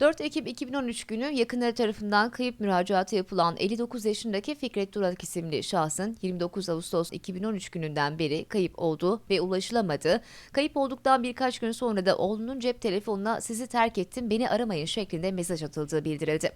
4 Ekim 2013 günü yakınları tarafından kayıp müracaatı yapılan 59 yaşındaki Fikret Durak isimli şahsın 29 Ağustos 2013 gününden beri kayıp olduğu ve ulaşılamadığı, kayıp olduktan birkaç gün sonra da oğlunun cep telefonuna sizi terk ettim beni aramayın şeklinde mesaj atıldığı bildirildi.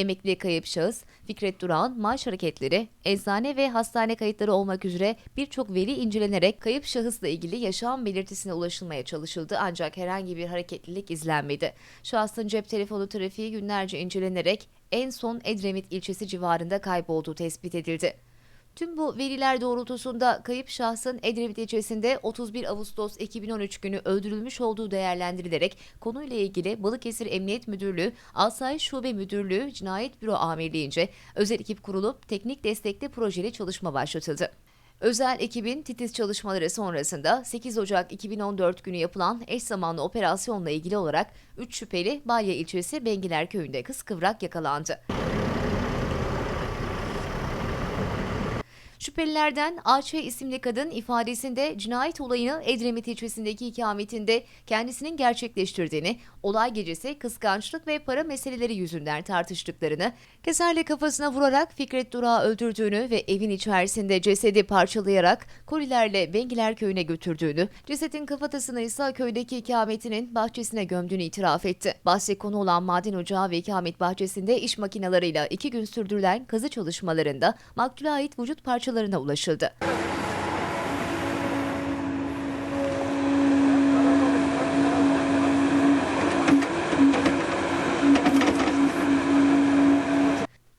Emekli kayıp şahıs Fikret Duran maaş hareketleri, eczane ve hastane kayıtları olmak üzere birçok veri incelenerek kayıp şahısla ilgili yaşam belirtisine ulaşılmaya çalışıldı ancak herhangi bir hareketlilik izlenmedi. Şahsın cep telefonu trafiği günlerce incelenerek en son Edremit ilçesi civarında kaybolduğu tespit edildi. Tüm bu veriler doğrultusunda kayıp şahsın Edremit ilçesinde 31 Ağustos 2013 günü öldürülmüş olduğu değerlendirilerek konuyla ilgili Balıkesir Emniyet Müdürlüğü, Asayiş Şube Müdürlüğü, Cinayet Büro Amirliğince özel ekip kurulup teknik destekli projeli çalışma başlatıldı. Özel ekibin titiz çalışmaları sonrasında 8 Ocak 2014 günü yapılan eş zamanlı operasyonla ilgili olarak 3 şüpheli Balya ilçesi Bengiler köyünde kıskıvrak yakalandı. Şüphelilerden AÇ isimli kadın ifadesinde cinayet olayını Edremit ilçesindeki ikametinde kendisinin gerçekleştirdiğini, olay gecesi kıskançlık ve para meseleleri yüzünden tartıştıklarını, keserle kafasına vurarak Fikret Durak'ı öldürdüğünü ve evin içerisinde cesedi parçalayarak kolilerle Bengiler köyüne götürdüğünü, cesedin kafatasını ise köydeki ikametinin bahçesine gömdüğünü itiraf etti. Bahse konu olan maden ocağı ve ikamet bahçesinde iş makinalarıyla iki gün sürdürülen kazı çalışmalarında maktule ait vücut parçalarına ulaşıldı.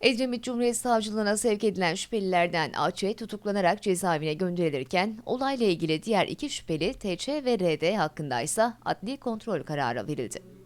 Edremit Cumhuriyet Savcılığına sevk edilen şüphelilerden AÇ tutuklanarak cezaevine gönderilirken olayla ilgili diğer iki şüpheli TÇ ve RD hakkındaysa adli kontrol kararı verildi.